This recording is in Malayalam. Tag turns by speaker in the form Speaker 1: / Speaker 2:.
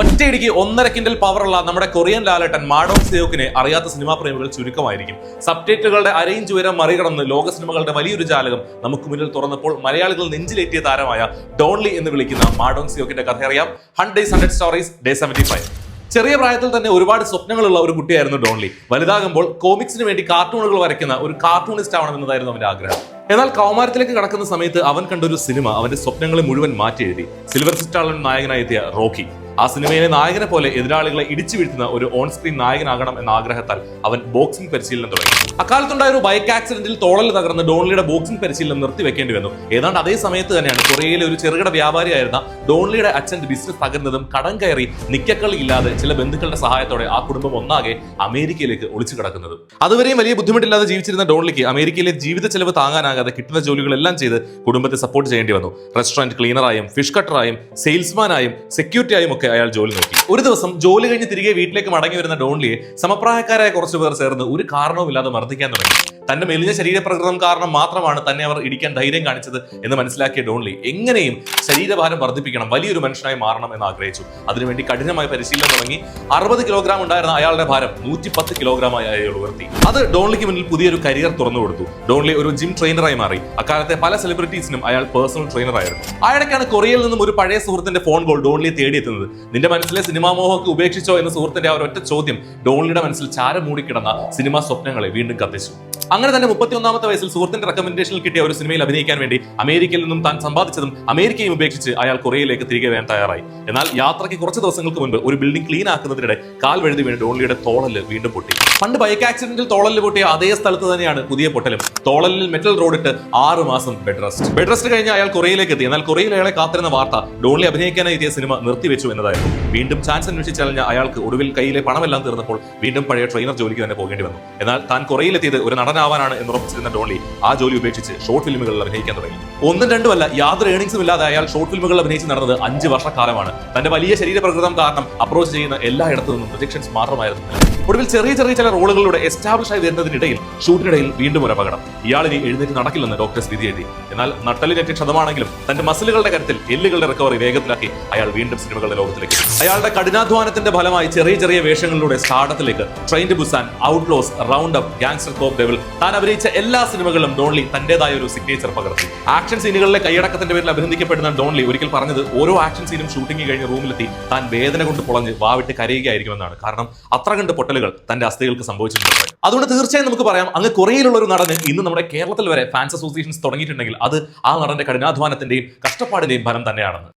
Speaker 1: ഒറ്റയടിക്ക് ഒന്നര കിൻഡൽ പവറുള്ള നമ്മുടെ കൊറിയൻ ലാലേട്ടൻ മാഡോ സിയോക്കിനെ അറിയാത്ത സിനിമാ പ്രേമികൾ ചുരുക്കമായിരിക്കും. സബ്ടൈറ്റുകളുടെ അരയിഞ്ച് ഉയരം മറികടന്ന് ലോക സിനിമകളുടെ വലിയൊരു ജാലകം നമുക്ക് മുന്നിൽ തുറന്നപ്പോൾ മലയാളികൾ നെഞ്ചിലേറ്റിയ താരമായ ഡോൺലി എന്ന് വിളിക്കുന്ന മാഡോങ് സിയോക്കിന്റെ കഥ അറിയാം. Hundred days hundred stories day seventy five ചെറിയ പ്രായത്തിൽ തന്നെ ഒരുപാട് സ്വപ്നങ്ങളുള്ള ഒരു കുട്ടിയായിരുന്നു ഡോൺലി വലുതാകുമ്പോൾ കോമിക്സിന് വേണ്ടി കാർട്ടൂണുകൾ വരയ്ക്കുന്ന ഒരു കാർട്ടൂണിസ്റ്റ് ആവണം എന്നതായിരുന്നു അവന്റെ ആഗ്രഹം. എന്നാൽ കൗമാരത്തിലേക്ക് കടക്കുന്ന സമയത്ത് അവൻ കണ്ട ഒരു സിനിമ അവന്റെ സ്വപ്നങ്ങളെ മുഴുവൻ മാറ്റി എഴുതി സിൽവർ സിസ്റ്റാളൻ നായകനായെത്തിയ റോക്കി ആ സിനിമയിലെ നായകനെ പോലെ എതിരാളികളെ ഇടിച്ചു വീഴ്ത്തുന്ന ഒരു ഓൺ സ്ക്രീൻ നായകനാകണം എന്ന ആഗ്രഹത്താൽ അവൻ ബോക്സിംഗ് പരിശീലനം തുടങ്ങി. അക്കാലത്തുണ്ടായ ഒരു ബൈക്ക് ആക്സിഡന്റിൽ തോളൽ തകർന്ന് ഡോൺലിയുടെ ബോക്സിംഗ് പരിശീലനം നിർത്തിവെക്കേണ്ടി വന്നു. ഏതാണ്ട് അതേ സമയത്ത് തന്നെയാണ് കൊറിയയിലെ ഒരു ചെറുകിട വ്യാപാരിയായിരുന്ന ഡോൺലിയുടെ അച്ഛന്റെ ബിസിനസ് തകർന്നതും കടം കയറി നിക്കക്കളി ഇല്ലാതെ ചില ബന്ധുക്കളുടെ സഹായത്തോടെ ആ കുടുംബം ഒന്നാകെ അമേരിക്കയിലേക്ക് ഒളിച്ചു കിടക്കുന്നത്. അതുവരെയും വലിയ ബുദ്ധിമുട്ടില്ലാതെ ജീവിച്ചിരുന്ന ഡോൺലിക്ക് അമേരിക്കയിലെ ജീവിത ചെലവ് താങ്ങാനാകാതെ കിട്ടുന്ന ജോലികളെല്ലാം ചെയ്ത് കുടുംബത്തെ സപ്പോർട്ട് ചെയ്യേണ്ടി വന്നു. റെസ്റ്റോറന്റ് ക്ലീനറായും ഫിഷ് കട്ടറായും സെയിൽസ്മാനായും സെക്യൂരിറ്റിയായും ഒക്കെ അയാൾ ജോലി നോക്കി. ഒരു ദിവസം ജോലി കഴിഞ്ഞ് തിരികെ വീട്ടിലേക്ക് മടങ്ങി വരുന്ന ഡോൺലിയെ സമപ്രായക്കാരായ കുറച്ചു പേർ ചേർന്ന് ഒരു കാരണവുമില്ലാതെ മർദ്ദിക്കാൻ തുടങ്ങി. തന്റെ മെലിഞ്ഞ ശരീരപ്രകൃതം കാരണം മാത്രമാണ് തന്നെ അവർ ഇടിക്കാൻ ധൈര്യം കാണിച്ചത് എന്ന് മനസ്സിലാക്കിയ ഡോൺലി എങ്ങനെയും ശരീരഭാരം വർദ്ധിപ്പിക്കണം വലിയൊരു മനുഷ്യനായി മാറണം എന്ന് ആഗ്രഹിച്ചു. അതിനുവേണ്ടി കഠിനമായ പരിശീലനം തുടങ്ങി. അറുപത് കിലോഗ്രാം ഉണ്ടായിരുന്ന അയാളുടെ ഭാരം നൂറ്റി പത്ത് കിലോഗ്രാമായി അയാൾ ഉയർത്തി അത് ഡോൺലിക്ക് മുന്നിൽ പുതിയൊരു കരിയർ തുറന്നു കൊടുത്തു. ഡോൺലി ഒരു ജിം ട്രെയിനറായി മാറി. അക്കാലത്തെ പല സെലിബ്രിറ്റീസിനും അയാൾ പേഴ്സണൽ ട്രെയിനറായിരുന്നു അയാളൊക്കെയാണ് കൊറിയയിൽ നിന്നും ഒരു പഴയ സുഹൃത്തിന്റെ ഫോൺ കോൾ ഡോൺലിയെ തേടിയെത്തുന്നത്. നിന്റെ മനസ്സിലെ സിനിമാ മോഹമൊക്കെ ഉപേക്ഷിച്ചോ എന്ന സുഹൃത്തിന്റെ ആ ഒരൊറ്റ ചോദ്യം ഡോൺലിയുടെ മനസ്സിൽ ചാരം മൂടിക്കിടന്ന സിനിമാ സ്വപ്നങ്ങളെ വീണ്ടും കത്തിച്ചു. അങ്ങനെ തന്നെ മുപ്പത്തി ഒന്നാമത്തെ വയസ്സിൽ സുഹൃത്തിന്റെ റെക്കമെൻഡേഷനിൽ കിട്ടിയ ഒരു സിനിമയിൽ അഭിനയിക്കാൻ വേണ്ടി അമേരിക്കയിൽ നിന്നും താൻ സമ്പാദിച്ചതും അമേരിക്കയും ഉപേക്ഷിച്ച് അയാൾ കൊറിയയിലേക്ക് തിരികെ വരാൻ തയ്യാറായി. എന്നാൽ യാത്രയ്ക്ക് കുറച്ച് ദിവസങ്ങൾക്ക് മുൻപ് ഒരു ബിൽഡിംഗ് ക്ലീൻ ആക്കുന്നതിനിടെ കാൽ വഴുതി വീണ് ഡോൺലിയുടെ തോളൽ വീണ്ടും പൊട്ടി. പണ്ട് ബൈക്ക് ആക്സിഡന്റിൽ തോളൽ പൊട്ടിയ അതേ സ്ഥലത്ത് തന്നെയാണ് പുതിയ പൊട്ടലും. തോളലിൽ മെറ്റൽ റോഡിട്ട് ആറ് മാസം ബെഡ് റെസ്റ്റ് ബെഡ് റെസ്റ്റ് കഴിഞ്ഞ് അയാൾ കൊറിയയിലേക്ക് എത്തി. എന്നാൽ കൊറിയയിൽ അയാളെ കാത്തിരുന്ന വാർത്ത ഡോൺലി അഭിനയിക്കാനായി എത്തിയ സിനിമ നിർത്തിവെച്ചു എന്നതായിരുന്നു. വീണ്ടും ചാൻസ് അന്വേഷിച്ചറിഞ്ഞ അയാൾക്ക് ഒടുവിൽ കയ്യിലെ പണമെല്ലാം തീർന്നപ്പോൾ വീണ്ടും പഴയ ട്രെയിനർ ജോലിക്ക് തന്നെ പോകേണ്ടി വന്നു. എന്നാൽ താൻ കൊറിയയിലെത്തിയത് ഒരു നടനാവാനാണ് എന്ന് ഉറപ്പിച്ചിരുന്ന ഡോൺലി ആ ജോലി ഉപേക്ഷിച്ച് ഷോർട്ട് ഫിലിമുകളിൽ അഭിനയിക്കാൻ തുടങ്ങി. ഒന്നും രണ്ടുമല്ല യാതൊരു ഏണിംഗ്സും ഇല്ലാതെ അയാൾ ഷോർട്ട് ഫിലിമുകളിൽ അഭിനയിച്ച് നടന്നത് അഞ്ച് വർഷക്കാലമാണ്. തന്റെ വലിയ ശരീരപ്രകൃതം കാരണം അപ്രോച്ച് ചെയ്യുന്ന എല്ലായിടത്തു നിന്നും പ്രൊജക്ഷൻസ് മാത്രമായിരുന്നു. ഒടുവിൽ ചെറിയ ചെറിയ ചില റോളുകളിലൂടെ എസ്റ്റാബ്ലിഷ് ആയി വരുന്നതിനിടയിൽ ഷൂട്ടിനിടയിൽ വീണ്ടും ഒരു അപകടം. ഇയാളിനി എഴുന്നേറ്റ് നടക്കില്ലെന്ന് ഡോക്ടർ സ്ഥിതി എഴുതി. എന്നാൽ നട്ടലിനൊക്കെ ക്ഷതമാണെങ്കിലും തന്റെ മസിലുകളുടെ കരുത്തിൽ എല്ലുകളുടെ റിക്കവറി വേഗത്തിലാക്കി അയാൾ വീണ്ടും സിനിമകളുടെ ലോകത്തിലേക്ക്. അയാളുടെ കഠിനാധ്വാനത്തിന്റെ ഫലമായി ചെറിയ ചെറിയ വേഷങ്ങളിലൂടെ സ്റ്റാർഡത്തിലേക്ക് train to Busan outlaws round up gangster cop devil താൻ അഭിനയിച്ച എല്ലാ സിനിമകളിലും ഡോൺലി തന്റേതായ ഒരു സിഗ്നേച്ചർ പകർത്തി. ആക്ഷൻ സീനുകളിലെ കൈയടക്കത്തിന്റെ പേരിൽ അഭിനന്ദിക്കപ്പെടുന്ന ഡോൺലി ഒരിക്കൽ പറഞ്ഞത് ഓരോ ആക്ഷൻ സീനും ഷൂട്ടിംഗ് കഴിഞ്ഞ് റൂമിലെത്തി താൻ വേദന കൊണ്ട് പൊളഞ്ഞ് വാവിട്ട് കരയുകയായിരിക്കുമെന്നാണ്. കാരണം അത്ര കണ്ട് പൊട്ടലുകൾ തന്റെ അസ്ഥികൾക്ക് സംഭവിച്ചിട്ടുണ്ട് അതുകൊണ്ട് തീർച്ചയായും നമുക്ക് പറയാം അങ്ങ് കൊറിയയിലുള്ള ഒരു നടന് ഇന്ന് നമ്മുടെ കേരളത്തിൽ വരെ ഫാൻസ് അസോസിയേഷൻസ് തുടങ്ങിയിട്ടുണ്ടെങ്കിൽ അത് ആ നടന്റെ കഠിനാധ്വാനത്തിന്റെയും കഷ്ടപ്പാടിന്റെയും ഫലം തന്നെയാണെന്ന്.